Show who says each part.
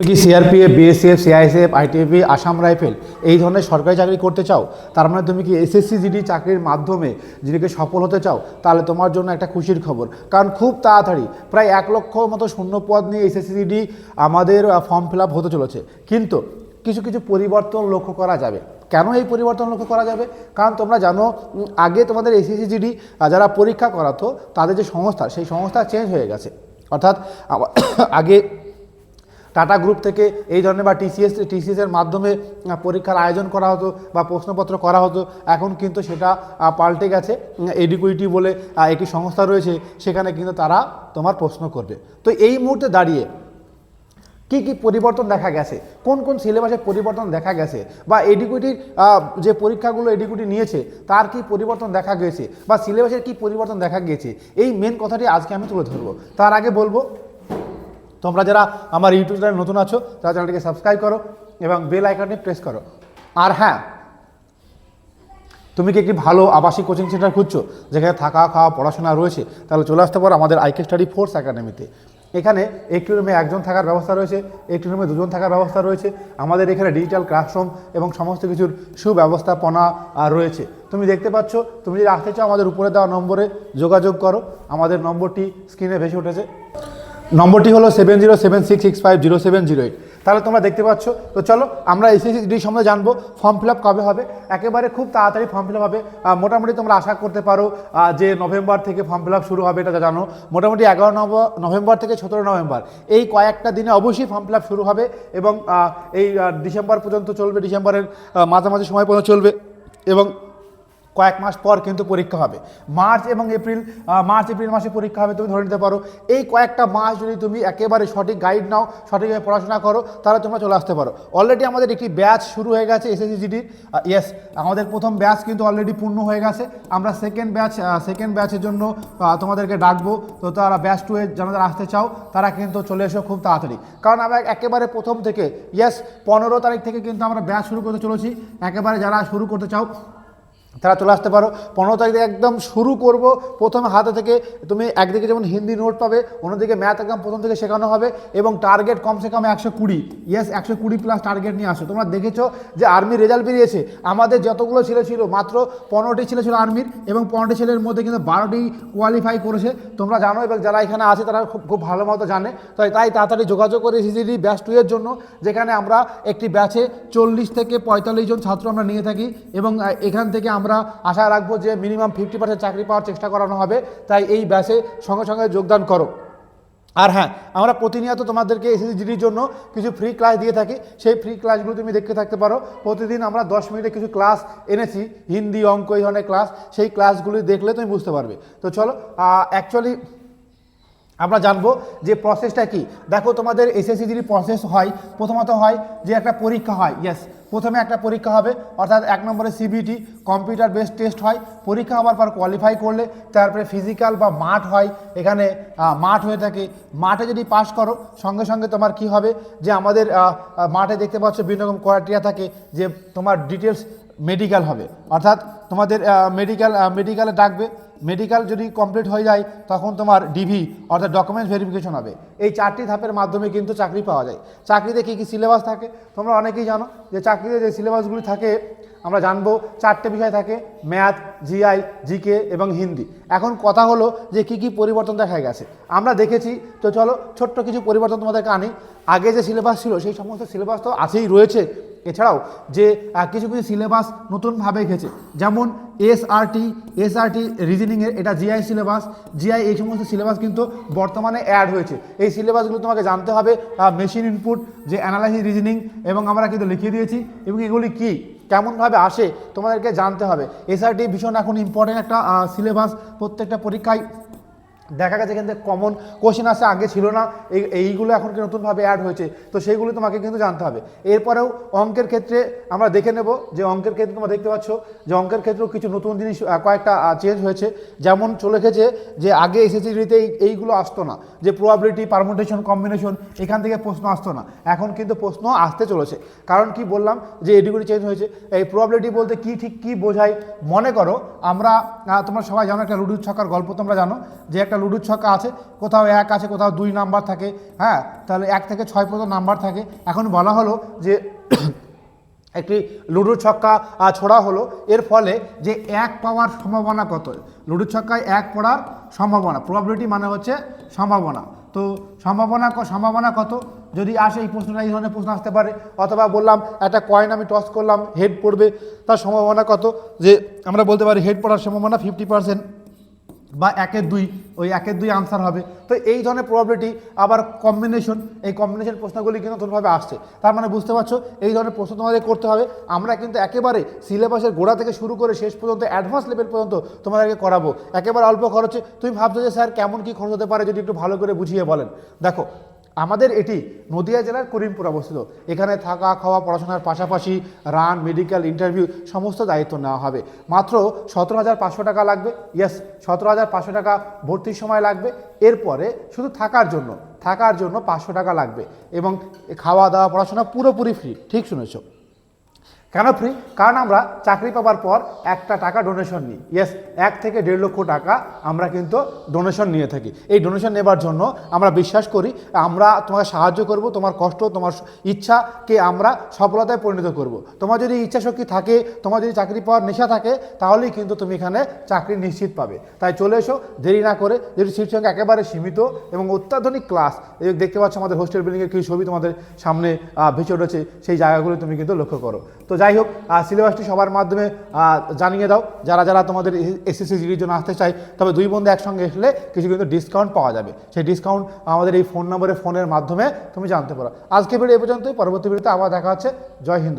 Speaker 1: কি CRPF BSF CISF ITBP Assam rifle এই ধরনের সরকারি চাকরি করতে চাও? তার মানে তুমি কি এসএসসি জিডি চাকরির মাধ্যমে জিডিকে সফল হতে চাও, তাহলে তোমার জন্য একটা খুশির খবর। কারণ খুব তাড়াতাড়ি, প্রায় এক লক্ষ মতো শূন্য পদ নিয়ে এসএসসি জিডি আমাদের ফর্ম ফিল হতে চলেছে। কিন্তু কিছু কিছু পরিবর্তন লক্ষ্য করা যাবে। কেন এই পরিবর্তন লক্ষ্য করা যাবে? কারণ তোমরা জানো আগে তোমাদের এসএসসি জিডি যারা পরীক্ষা করাতো, তাদের যে সংস্থা, সেই সংস্থা চেঞ্জ হয়ে গেছে। অর্থাৎ আগে টাটা গ্রুপ থেকে এই ধরনের বা টিসিএস টিসিএস এর মাধ্যমে পরীক্ষার আয়োজন করা হতো বা প্রশ্নপত্র করা হতো। এখন কিন্তু সেটা পাল্টে গেছে। এডিকুইটি বলে একটি সংস্থা রয়েছে, সেখানে কিন্তু তারা তোমার প্রশ্ন করবে। তো এই মুহূর্তে দাঁড়িয়ে কি কি পরিবর্তন দেখা গেছে? কোন কোন সিলেবাসে পরিবর্তন দেখা গেছে? বা এডিকুইটির যে পরীক্ষাগুলো এডিকুইটি নিয়েছে, তার কি পরিবর্তন দেখা গেছে? বা সিলেবাসের কি পরিবর্তন দেখা গিয়েছে এই মেন কথাটি আজকে আমি তুলে ধরবো। তার আগে বলব তোমরা যারা আমার ইউটিউব চ্যানেল নতুন আছো, তারা চ্যানেলটিকে সাবস্ক্রাইব করো এবং বেল আইকনটি প্রেস করো। আর হ্যাঁ তুমি কি একটি ভালো আবাসিক কোচিং সেন্টার খুঁজছো? যেখানে থাকা, খাওয়া, পড়াশোনা রয়েছে, তাহলে চলে আসতে পারো আমাদের আইকে স্টাডি ফোর্স একাডেমিতে এখানে একটি রুমে একজন থাকার ব্যবস্থা রয়েছে, একটি রুমে দুজন থাকার ব্যবস্থা রয়েছে। আমাদের এখানে ডিজিটাল ক্লাসরুম এবং সমস্ত কিছুর সুব্যবস্থাপনা রয়েছে। তুমি দেখতে পাচ্ছ, তুমি যদি আসতে চাও আমাদের উপরে দেওয়া নম্বরে যোগাযোগ করো। আমাদের নম্বরটি স্ক্রিনে ভেসে উঠেছে। নম্বরটি হলো seven zero seven six six five zero seven zero eight তাহলে তোমরা দেখতে পাচ্ছ। তো চলো, আমরা এসএসসি ডি সম্বন্ধে জানব ফর্ম ফিল আপ কবে হবে। একেবারে খুব তাড়াতাড়ি ফর্ম ফিল আপ হবে। মোটামুটি তোমরা আশা করতে পারো যে নভেম্বর থেকে ফর্ম ফিল আপ শুরু হবে, এটা জানো। মোটামুটি এগারো নভ- নভেম্বর থেকে সতেরো নভেম্বর। এই কয়েকটা দিনে অবশ্যই ফর্ম ফিল আপ শুরু হবে এবং এই ডিসেম্বর পর্যন্ত চলবে, ডিসেম্বরের মাঝামাঝি সময় পর্যন্ত চলবে এবং কয়েক মাস পর কিন্তু পরীক্ষা হবে। মার্চ এবং এপ্রিল মার্চ, এপ্রিল মাসে পরীক্ষা হবে, তুমি ধরে নিতে পারো। এই কয়েকটা মাস যদি তুমি একেবারে সঠিক গাইড নাও, সঠিকভাবে পড়াশোনা করো, তাহলে তোমরা চলে আসতে পারো। অলরেডি আমাদের একটি ব্যাচ শুরু হয়ে গেছে এসএসসি জিডির ইয়েস আমাদের প্রথম ব্যাচ কিন্তু অলরেডি পূর্ণ হয়ে গেছে। আমরা সেকেন্ড ব্যাচ সেকেন্ড ব্যাচের জন্য তোমাদেরকে ডাকবো। তো তারা ব্যাচ টু এর যারা আসতে চাও, তারা কিন্তু চলে এসো খুব তাড়াতাড়ি। কারণ আমরা একেবারে প্রথম থেকে ইয়েস পনেরো তারিখ থেকে কিন্তু আমরা ব্যাচ শুরু করতে চলেছি। একেবারে যারা শুরু করতে চাও তারা চলে আসতে পারো। পনেরো তারিখে একদম শুরু করব। প্রথমে হাতে থেকে তুমি একদিকে যেমন হিন্দি নোট পাবে, অন্যদিকে ম্যাথ একদম প্রথম থেকে শেখানো হবে এবং টার্গেট কমসে কম একশো কুড়ি। ইয়েস একশো কুড়ি প্লাস টার্গেট নিয়ে আসো। তোমরা দেখেছ যে আর্মির রেজাল্ট বেরিয়েছে। আমাদের যতগুলো ছেলে ছিল, মাত্র পনেরোটি ছেলে ছিল আর্মির এবং পনেরোটি ছেলের মধ্যে কিন্তু বারোটি কোয়ালিফাই করেছে। তোমরা জানো এবং যারা এখানে আছে তারা খুব খুব ভালো মতো জানে। তাই তাই তাড়াতাড়ি যোগাযোগ করে সিসিডি ব্যাচ টু এর জন্য, যেখানে আমরা একটি ব্যাচে চল্লিশ থেকে পঁয়তাল্লিশ জন ছাত্র আমরা নিয়ে থাকি এবং এখান থেকে আমরা আশা রাখব যে মিনিমাম ফিফটি পার্সেন্ট চাকরি পাওয়ার চেষ্টা করানো হবে। তাই এই ব্যাসে সঙ্গে সঙ্গে যোগদান করো। আর হ্যাঁ আমরা প্রতিনিয়ত তোমাদেরকে এসএসজিডির জন্য কিছু ফ্রি ক্লাস দিয়ে থাকি। সেই ফ্রি ক্লাসগুলো তুমি দেখতে থাকতে পারো। প্রতিদিন আমরা দশ মিনিটে কিছু ক্লাস এনেছি। হিন্দি, অঙ্ক, এই ধরনের ক্লাস সেই ক্লাসগুলি দেখলে তুমি বুঝতে পারবে। তো চলো অ্যাকচুয়ালি আমরা জানব যে প্রসেসটা কি। দেখো তোমাদের এসএসসি যদি প্রসেস হয়, প্রথমত হয় যে একটা পরীক্ষা হয় ইয়েস প্রথমে একটা পরীক্ষা হবে, অর্থাৎ এক নম্বরে সিবিটি কম্পিউটার বেস টেস্ট হয়, পরীক্ষা হওয়ার পর কোয়ালিফাই করলে, তারপরে ফিজিক্যাল বা মাঠ হয়, এখানে মাঠ হয়ে থাকে। মাঠে যদি পাস করো, সঙ্গে সঙ্গে তোমার কি হবে? যে আমাদের মাঠে দেখতে পাচ্ছ বিভিন্ন রকম ক্রাইটেরিয়া থাকে, যে তোমার ডিটেলস মেডিকেল হবে। অর্থাৎ তোমাদের মেডিকেল মেডিকেলে ডাকবে। মেডিকেল যদি কমপ্লিট হয়ে যায়, তখন তোমার ডিভি অর্থাৎ ডকুমেন্টস ভেরিফিকেশন হবে। এই চারটি ধাপের মাধ্যমে কিন্তু চাকরি পাওয়া যায়। চাকরিতে কী কী সিলেবাস থাকে? তোমরা অনেকেই জানো যে চাকরিতে যে সিলেবাসগুলি থাকে, আমরা জানব চারটে বিষয় থাকে ম্যাথ জিআই জিকে এবং হিন্দি। এখন কথা হলো যে কি কি পরিবর্তন দেখা গেছে। আমরা দেখেছি, তো চলো ছোট্ট কিছু পরিবর্তন তোমাদেরকে আনি। আগে যে সিলেবাস ছিল, সেই সমস্ত সিলেবাস তো আছেই, রয়েছে। এছাড়াও যে কিছু কিছু সিলেবাস নতুনভাবে গেছে যেমন এসআরটি এসআরটি রিজনিংয়ের এটা জিআই সিলেবাস জিআই এই সমস্ত সিলেবাস কিন্তু বর্তমানে অ্যাড হয়েছে। এই সিলেবাসগুলো তোমাকে জানতে হবে মেশিন ইনপুট যে অ্যানালাইসিস রিজনিং এবং আমরা কিন্তু লিখিয়ে দিয়েছি, এবং এগুলি কী, কেমনভাবে আসে তোমাদেরকে জানতে হবে। এসআরটি ভীষণ এখন ইম্পর্টেন্ট একটা সিলেবাস প্রত্যেকটা পরীক্ষায় দেখা গেছে কিন্তু কমন কোশ্চেন আসে আগে ছিল না। এই, এইগুলো এখন কি নতুনভাবে অ্যাড হয়েছে? তো সেইগুলো তোমাকে কিন্তু জানতে হবে। এরপরেও অঙ্কের ক্ষেত্রে আমরা দেখে নেব যে অঙ্কের ক্ষেত্রে তোমরা দেখতে পাচ্ছ যে অঙ্কের ক্ষেত্রেও কিছু নতুন জিনিস কয়েকটা চেঞ্জ হয়েছে। যেমন চলে গেছে যে আগে এসএসসি ডিতে এইগুলো আসতো না। যে প্রবাবিলিটি পারমুটেশন কম্বিনেশন এখান থেকে প্রশ্ন আসতো না। এখন কিন্তু প্রশ্ন আসতে চলেছে। কারণ কি বললাম যে এডিগুলি চেঞ্জ হয়েছে। এই প্রবাবিলিটি বলতে কি ঠিক কি বোঝায় মনে করো, আমরা তোমরা সবাই জানো একটা রুডুর ছকার গল্প তোমরা জানো, যে একটা একটা লুডুর ছক্কা আছে, কোথাও এক আছে, কোথাও দুই নাম্বার থাকে হ্যাঁ? তাহলে এক থেকে ছয় পর্যন্ত নাম্বার থাকে। এখন বলা হলো যে একটি লুডুর ছক্কা ছোড়া হলো। এর ফলে যে এক পাওয়ার সম্ভাবনা কত? লুডুর ছক্কায় এক পড়ার সম্ভাবনা প্রবাবিলিটি মানে হচ্ছে সম্ভাবনা। তো সম্ভাবনা সম্ভাবনা কত? যদি আসে এই প্রশ্নটা এই ধরনের প্রশ্ন আসতে পারে, অথবা বললাম একটা কয়েন আমি টস করলাম হেড পড়বে, তার সম্ভাবনা কত? যে আমরা বলতে পারি হেড পড়ার সম্ভাবনা ফিফটি পার্সেন্ট বা একের দুই, ওই একের দুই আনসার হবে। তো এই ধরনের প্রবাবিলিটি আবার কম্বিনেশন এই কম্বিনেশন প্রশ্নগুলি কিন্তু নতুনভাবে আসছে। তার মানে বুঝতে পারছ, এই ধরনের প্রশ্ন তোমাদের করতে হবে। আমরা কিন্তু একেবারে সিলেবাসের গোড়া থেকে শুরু করে শেষ পর্যন্ত অ্যাডভান্স লেভেল পর্যন্ত তোমাদেরকে করাবো। একেবারে অল্প খরচে। তুমি ভাবছ যে, স্যার, কেমন কী খরচ হতে পারে যদি একটু ভালো করে বুঝিয়ে বলেন? দেখো আমাদের এটি নদিয়া জেলার করিমপুর অবস্থিত। এখানে থাকা, খাওয়া, পড়াশোনার পাশাপাশি রান মেডিকেল ইন্টারভিউ সমস্ত দায়িত্ব নেওয়া হবে। মাত্র সতেরো হাজার পাঁচশো টাকা লাগবে। ইয়েস সতেরো হাজার পাঁচশো টাকা ভর্তির সময় লাগবে। এরপরে শুধু থাকার জন্য থাকার জন্য পাঁচশো টাকা লাগবে এবং খাওয়া দাওয়া, পড়াশোনা পুরোপুরি ফ্রি ঠিক শুনেছো। কেন ফ্রি কারণ আমরা চাকরি পাওয়ার পর একটা টাকা ডোনেশন নিই। ইয়েস এক থেকে দেড় লক্ষ টাকা আমরা কিন্তু ডোনেশন নিয়ে থাকি। এই ডোনেশন নেবার জন্য আমরা বিশ্বাস করি, আমরা তোমাকে সাহায্য করব, তোমার কষ্ট, তোমার ইচ্ছাকে আমরা সফলতায় পরিণত করব। তোমার যদি ইচ্ছা শক্তি থাকে, তোমার যদি চাকরি পাওয়ার নেশা থাকে, তাহলেই কিন্তু তুমি এখানে চাকরি নিশ্চিত পাবে। তাই চলে এসো, দেরি না করে যেটি সিট সংখ্যা একেবারে সীমিত এবং অত্যাধুনিক ক্লাস এই দেখতে পাচ্ছ আমাদের হোস্টেল বিল্ডিংয়ের কিছু ছবি তোমাদের সামনে ভেসে উঠেছে, সেই জায়গাগুলো তুমি কিন্তু লক্ষ্য করো। তো যাই হোক সিলেবাসটি সবার মাধ্যমে জানিয়ে দাও। যারা যারা তোমাদের এসএসসি জিডির জন্য আসতে চাই তবে দুই বন্ধু একসঙ্গে এসলে কিছু কিন্তু ডিসকাউন্ট পাওয়া যাবে। সেই ডিসকাউন্ট আমাদের এই ফোন নম্বরে ফোনের মাধ্যমে তুমি জানতে পারো। আজকে ভিডিও এ পর্যন্তই। পরবর্তী ভিডিওতে আবার দেখা হচ্ছে। জয় হিন্দ।